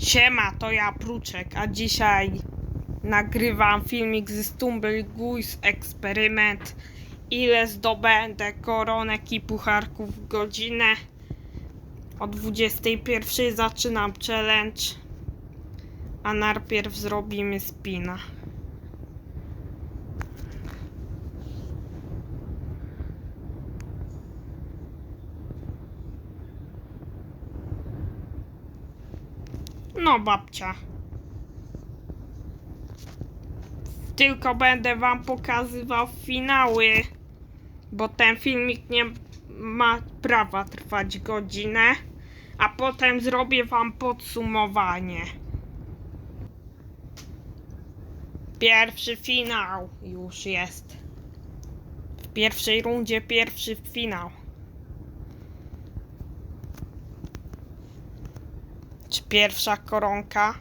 Siema, to ja Pruczek, a dzisiaj nagrywam filmik ze Stumble Guys Eksperyment. Ile zdobędę koronek i pucharków w godzinę. O 21 zaczynam challenge, a najpierw zrobimy spina. No babcia. Tylko będę wam pokazywał finały, bo ten filmik nie ma prawa trwać godzinę, a potem zrobię wam podsumowanie. Pierwszy finał już jest. W pierwszej rundzie pierwszy finał. Czy pierwsza koronka?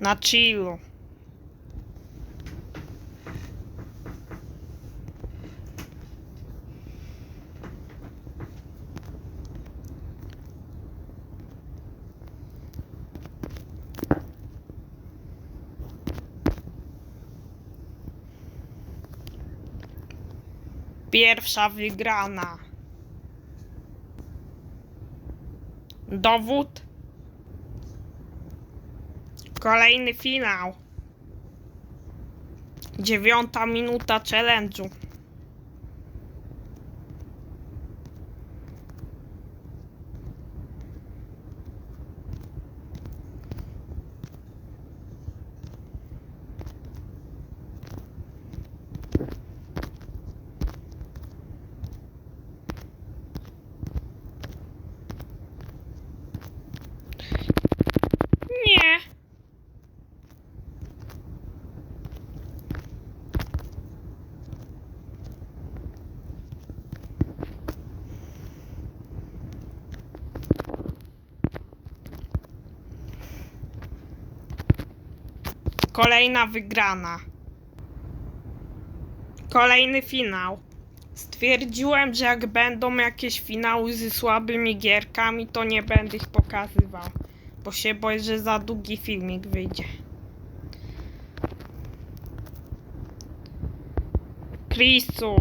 Na chillu. Pierwsza wygrana. Dowód. Kolejny finał. Dziewiąta minuta challenge'u. Nie. Kolejna wygrana. Kolejny finał. Stwierdziłem, że jak będą jakieś finały ze słabymi gierkami, to nie będę ich pokazywał. Bo się boję, że za długi filmik wyjdzie. Krisu.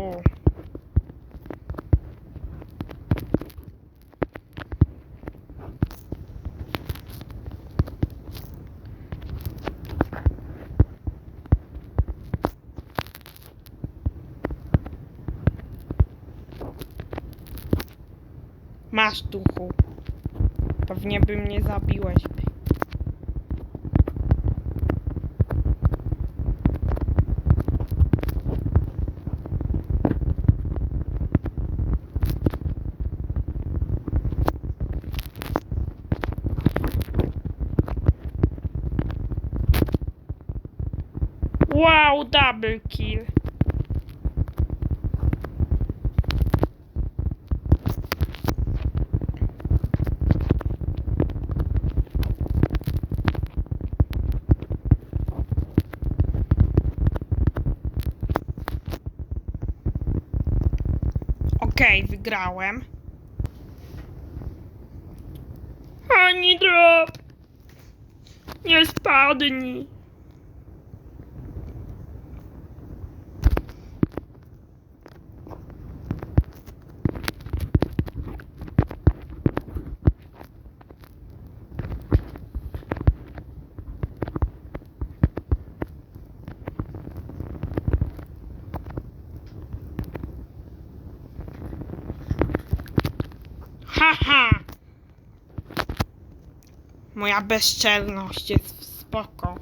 Masz duchu. Pewnie by mnie zabiłeś. Wow, double kill. Okej, wygrałem. Ani drop! Nie spadnij! Haha! Moja bezczelność jest spoko.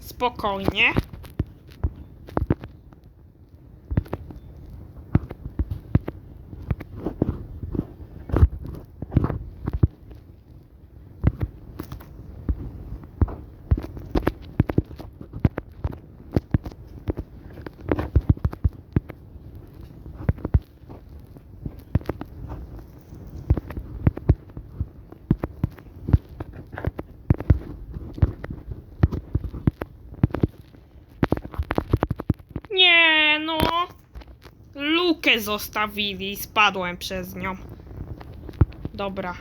Spokojnie. Kulkę zostawili i spadłem przez nią. Dobra.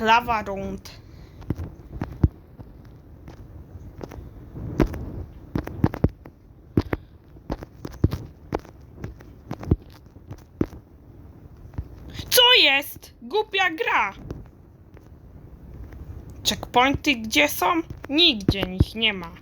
Lava rund. Co jest? Głupia gra. Checkpointy gdzie są? Nigdzie ich nie ma.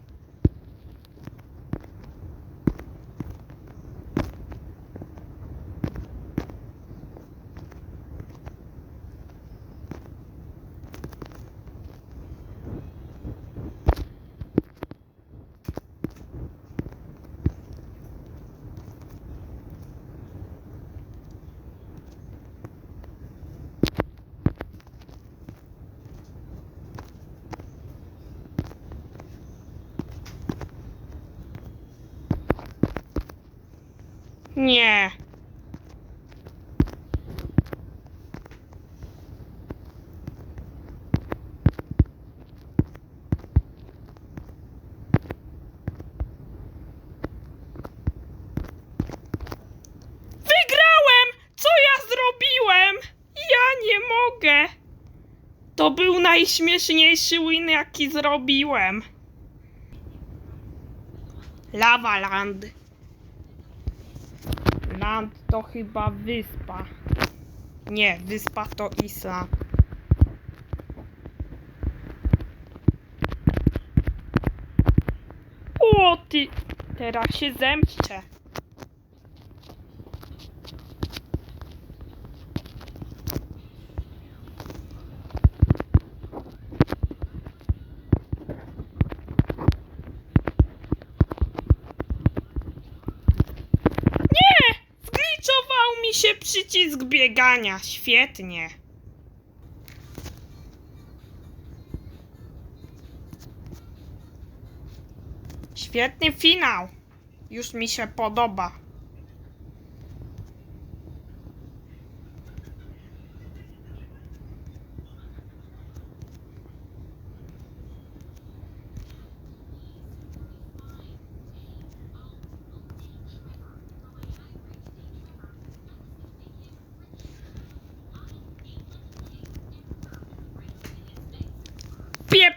Nie. Mogę. To był najśmieszniejszy win, jaki zrobiłem. Lava Land. Land to chyba wyspa. Nie, wyspa to Island. O ty! Teraz się zemszczę. Nie! Zgliczował mi się przycisk biegania. Świetnie. Świetny finał. Już mi się podoba.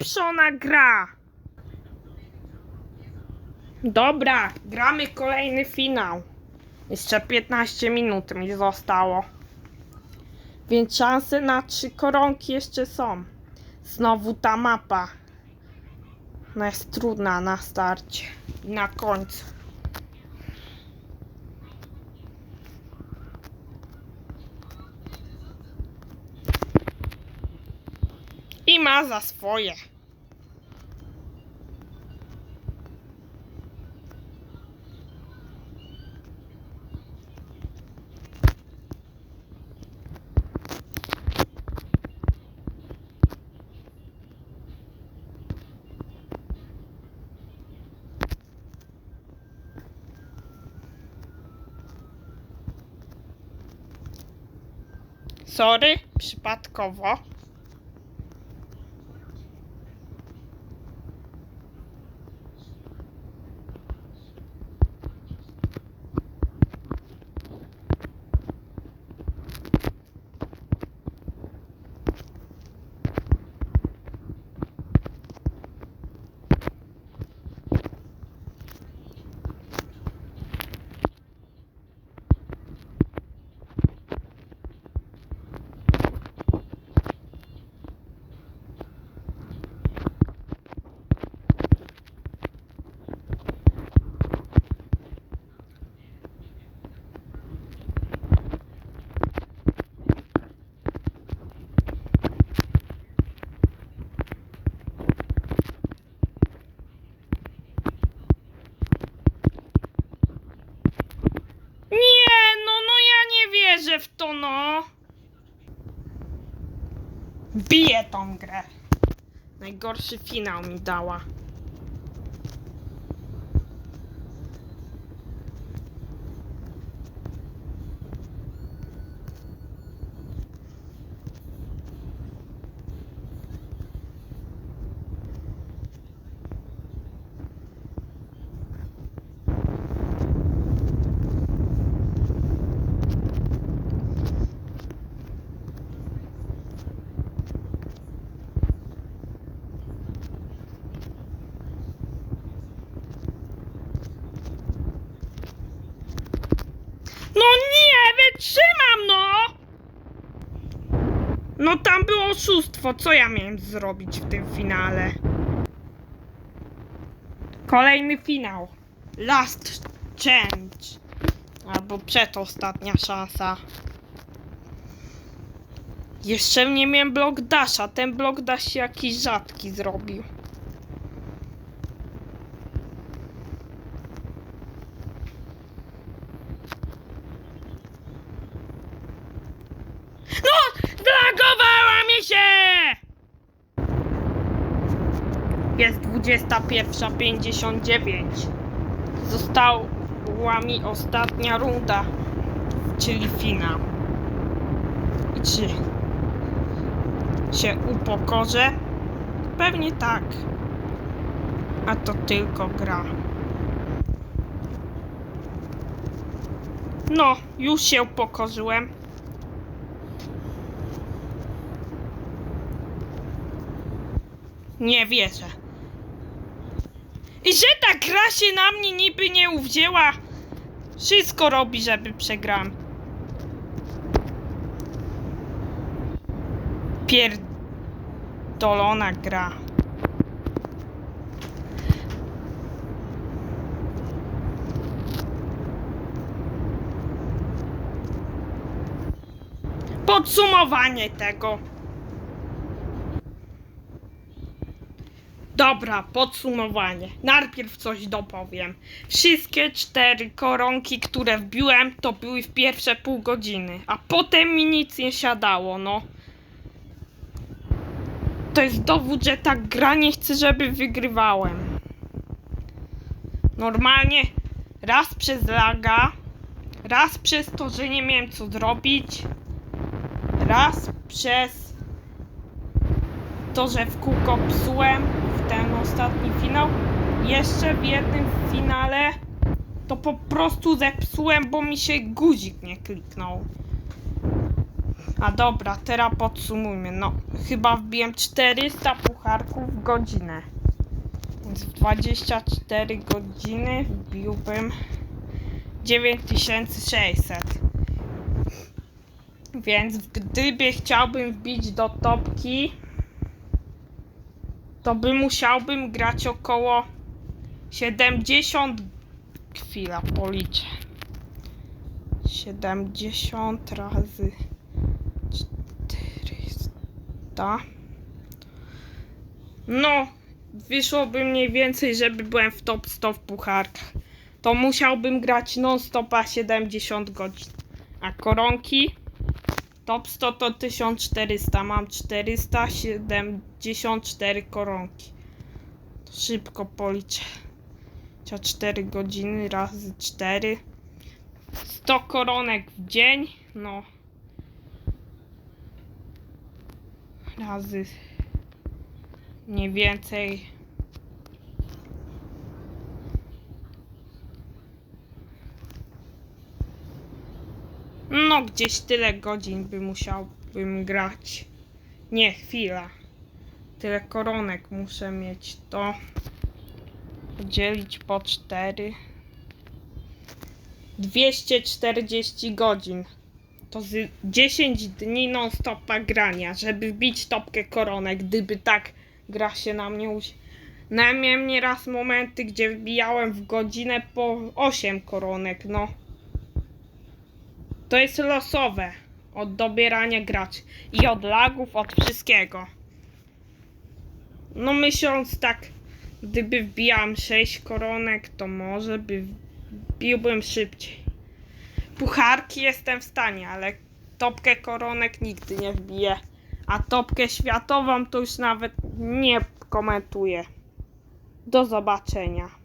Pieprzona gra! Dobra, gramy kolejny finał. Jeszcze 15 minut mi zostało. Więc szanse na trzy koronki jeszcze są. Znowu ta mapa. Ona jest trudna na starcie na końcu. I ma za swoje. Sorry, przypadkowo. Nie, no, no ja nie wierzę w to, no. Biję tą grę. Najgorszy finał mi dała. No nie, wytrzymam, no! No tam było oszustwo, co ja miałem zrobić w tym finale? Kolejny finał. Last change. Albo przedostatnia szansa. Jeszcze nie miałem blok dasha. Ten blok dash jakiś rzadki zrobił. No! Zlagowała mi się! Jest 21.59. Została mi ostatnia runda, czyli finał. I czy się upokorzę? Pewnie tak. A to tylko gra. No, już się upokorzyłem. Nie wierzę. I że ta gra się na mnie niby nie uwzięła. Wszystko robi, żeby przegram. Pierdolona gra. Podsumowanie tego. Dobra, podsumowanie. Najpierw coś dopowiem. Wszystkie cztery koronki, które wbiłem, to były w pierwsze pół godziny, a potem mi nic nie siadało, no. To jest dowód, że ta gra nie chce, żeby wygrywałem. Normalnie raz przez laga, raz przez to, że nie miałem co zrobić, raz przez to, że w kółko psułem w ten ostatni finał. Jeszcze w jednym finale to po prostu zepsułem, bo mi się guzik nie kliknął. A dobra, teraz podsumujmy. No, chyba wbiłem 400 pucharków w godzinę. Więc w 24 godziny wbiłbym 9600. Więc gdyby chciałbym wbić do topki, to by musiałbym grać około 70. Chwila, policzę. 70 razy 400. No, wyszłoby mniej więcej, żeby byłem w top 100 w pucharkach. To musiałbym grać non-stopa 70 godzin. A koronki Top 100 to 1400, mam 474 koronki. To szybko policzę. Cia 4 godziny razy 4. 100 koronek w dzień, no. Razy mniej więcej. No, gdzieś tyle godzin by musiałbym grać. Nie, chwila. Tyle koronek muszę mieć. To podzielić po 4. 240 godzin. To z 10 dni non-stopa grania, żeby wbić topkę koronek, gdyby tak gra się na mnie uś... No ja miałem nieraz momenty, gdzie wbijałem w godzinę po 8 koronek, no. To jest losowe. Od dobierania graczy. I od lagów, od wszystkiego. No myśląc tak, gdyby wbijałem 6 koronek, to może by wbiłbym szybciej. Pucharki jestem w stanie, ale topkę koronek nigdy nie wbiję. A topkę światową to już nawet nie komentuję. Do zobaczenia.